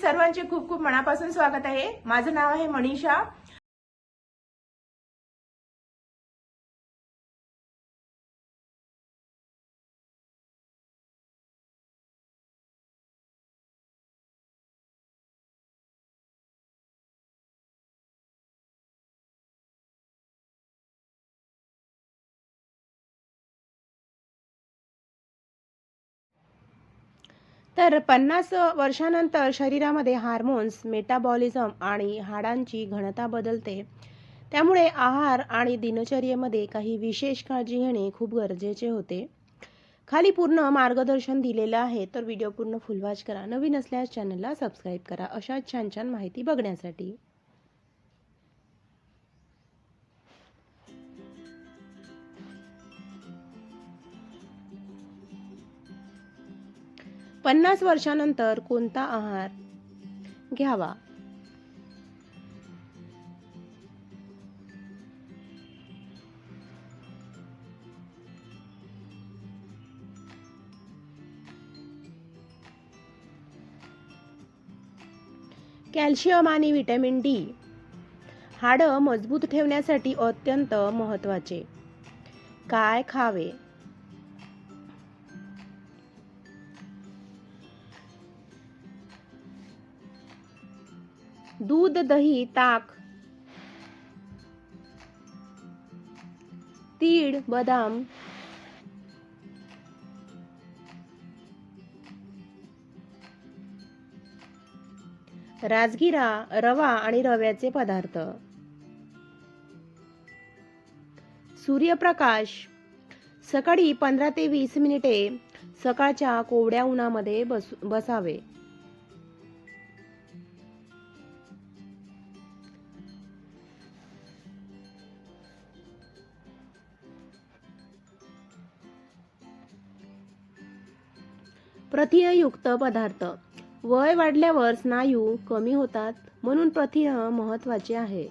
सर्वांचे खूप खूप मनापासून स्वागत आहे. माझं नाव आहे मनीषा. तर पन्नास वर्षानंतर शरीरामध्ये हार्मोन्स मेटाबॉलिझम आणि हाडांची घनता बदलते. त्यामुळे आहार आणि दिनचर्येमध्ये काही विशेष काळजी घेणे खूप गरजेचे होते. खाली पूर्ण मार्गदर्शन दिलेलं आहे तर व्हिडिओ पूर्ण फुलवाच करा. नवीन असल्यास चॅनलला सबस्क्राईब करा. अशा छान छान माहिती बघण्यासाठी. पन्नास वर्षानंतर कोणता आहार घ्यावा? कॅल्शियम आणि व्हिटॅमिन डी. हाडं मजबूत ठेवण्यासाठी अत्यंत महत्त्वाचे. काय खावे? दूध दही ताक. तीळ बदाम. राजगिरा रवा आणि रव्याचे पदार्थ. सूर्यप्रकाश. सकाळी पंधरा ते वीस मिनिटे सकाळच्या कोवड्या उन्हामध्ये बस बसावे. प्रथिनयुक्त पदार्थ. वय वाढल्यावर स्नायू कमी होतात म्हणून प्रथिन महत्त्वाचे आहे.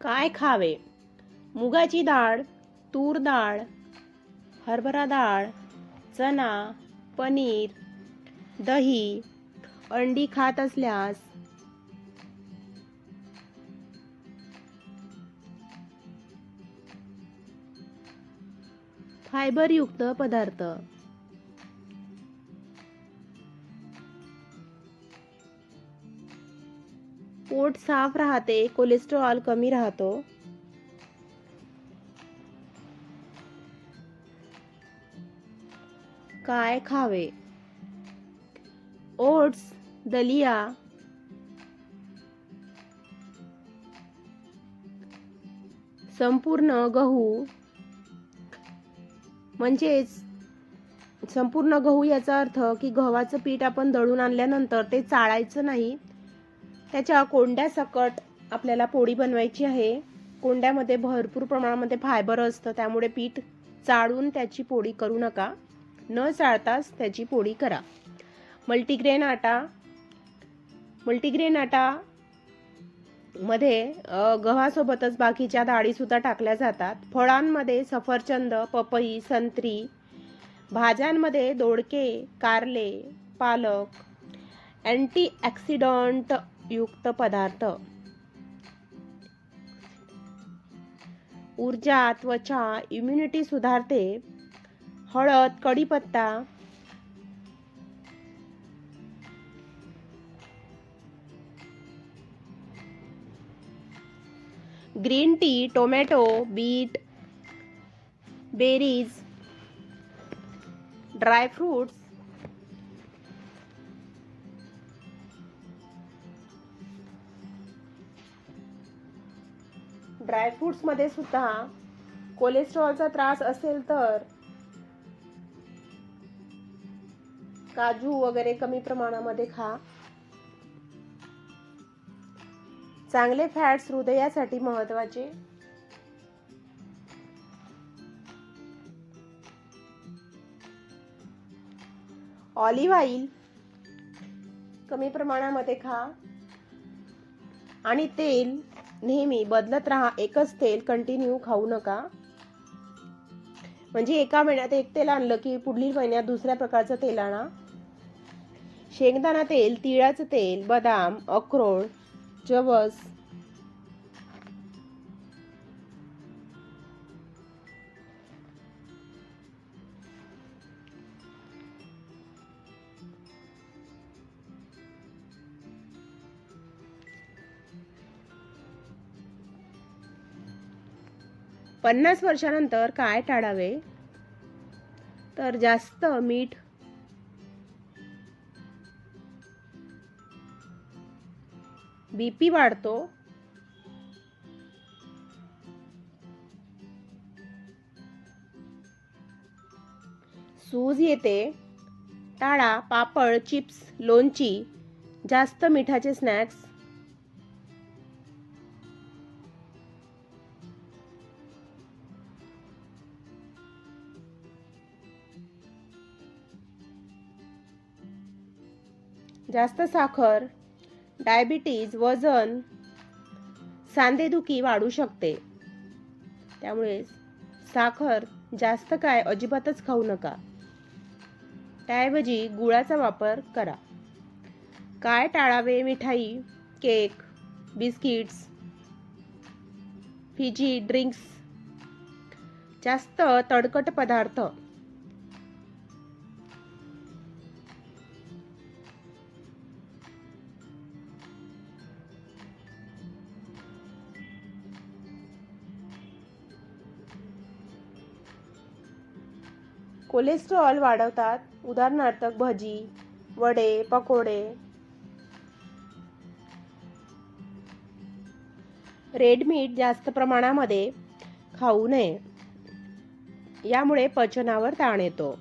काय खावे? मुगाची डाळ तूर डाळ हरभरा डाळ चना पनीर दही अंडी खात असल्यास फायबरयुक्त पदार्थ. पोट साफ राहते कोलेस्ट्रॉल कमी राहतो. काय खावे? ओट्स दलिया. संपूर्ण गहू. म्हणजेच संपूर्ण गहू याचा अर्थ की गव्हाचं पीठ आपण दळून आणल्यानंतर ते चाळायचं नाही. त्याच्या कोंड्या सकट आपल्याला पोळी बनवायची आहे. कोंड्यामध्ये भरपूर प्रमाणामध्ये फायबर असतं त्यामुळे पीठ चाळून त्याची पोळी करू नका. न चाळताच त्याची पोळी करा. मल्टीग्रेन आटा मल्टीग्रेन आटा मध्ये गव्हासोबतच बाकीच्या डाळीसुद्धा टाकल्या जातात. फळांमध्ये सफरचंद पपई संत्री भाज्यांमध्ये दोडके कारले पालक अँटीऍक्सिडंट युक्त पदार्थ. ऊर्जा त्वचा इम्युनिटी सुधारते. हळद कढीपत्ता. Green tea tomato beet berries dry fruits ड्रायफ्रूट्समध्ये सुद्धा कोलेस्ट्रॉलचा त्रास असेल तर काजू वगैरे कमी प्रमाणामध्ये खा. चांगले फॅट्स हृदयासाठी महत्त्वाचे ऑलिव्ह ऑइल कमी प्रमाणामध्ये खा. आणि तेल नेहमी बदलत राहा. एकच तेल कंटिन्यू खाऊ नका. म्हणजे एका महिन्यात एक तेल आणलं की पुढील महिन्यात दुसऱ्या प्रकारचं तेल आणा. शेंगदाणा तेल तिळाचं तेल बदाम अक्रोड जवस पन्नास वर्षानंतर काय टाळावे? तर जास्त मीठ बीपी वाढतो. सूज येते. टाळा पापड चिप्स लोणची जास्त मिठाचे स्नॅक्स. जास्त साखर. डायबिटीज वजन सांधेदुखी वाढू शकते. त्यामुळे साखर जास्त काय अजिबातच खाऊ नका. त्याऐवजी गुळाचा वापर करा. काय टाळावे मिठाई केक बिस्किट्स फिजी ड्रिंक्स? जास्त तडकट पदार्थ कोलेस्ट्रॉल वाढवतात. उदाहरणार्थ भजी वडे पकोडे. रेड मीठ जास्त प्रमाणामध्ये खाऊ नये. यामुळे पचनावर ताण येतो.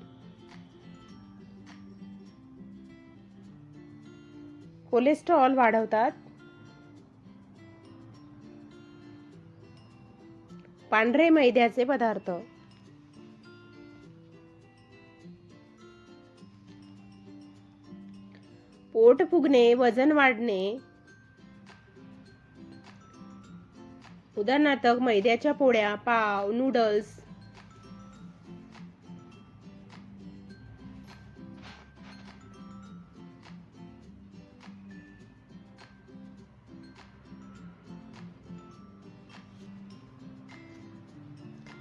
कोलेस्ट्रॉल वाढवतात. पांढरे मैद्याचे पदार्थ. पोट फुगणे वजन वाढणे. उदाहरणार्थ मैद्याच्या पोळ्या पाव नूडल्स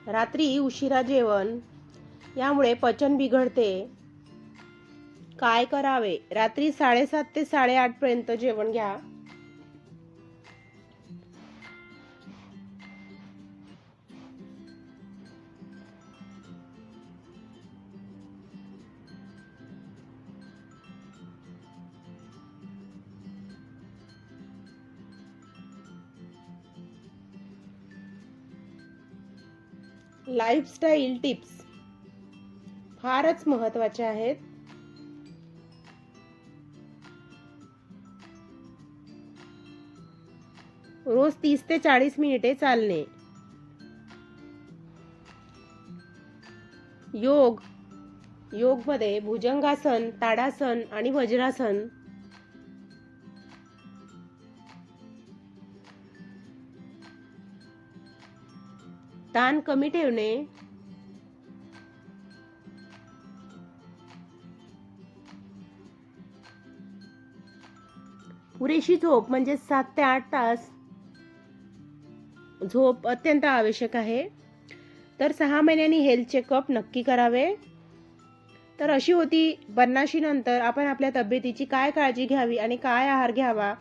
रात्री उशिरा जेवण. यामुळे पचन बिघडते. काय करावे? रात्री साडेसात ते साडेआठ पर्यंत जेवण घ्या. लाईफस्टाईल टिप्स फारच महत्त्वाचे आहेत. तीस ते चाळीस मिनिटे चालणे. योग. योगमध्ये भुजंगासन ताडासन आणि वज्रासन. ताण कमी ठेवणे. पुरेशी झोप म्हणजे सात ते आठ तास झोप अत्यंत आवश्यक आहे. तर सहा महिन्यांनी हेल्थ चेकअप नक्की करावे. तर अशी होती बन्नाशीनंतर आपण आपल्या तब्येतीची काय काळजी घ्यावी आणि काय आहार घ्यावा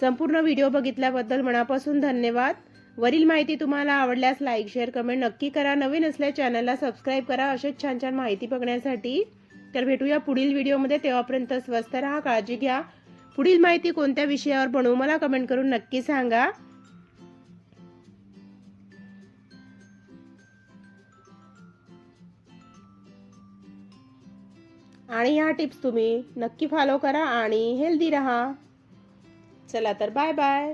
संपूर्ण व्हिडिओ बघितल्याबद्दल मनापासून धन्यवाद. वरील माहिती तुम्हाला आवडल्यास लाईक शेअर कमेंट नक्की करा. नवीन असल्या चॅनलला सबस्क्राईब करा. असेच छान छान माहिती बघण्यासाठी. तर भेटूया पुढील व्हिडिओमध्ये तेव्हापर्यंत स्वस्त राहा काळजी घ्या. पुढील माहिती कोणत्या विषयावर बनवू मला कमेंट करून नक्की सांगा. आणि ह्या टिप्स तुम्ही नक्की फॉलो करा आणि हेल्दी राहा. चला तर बाय बाय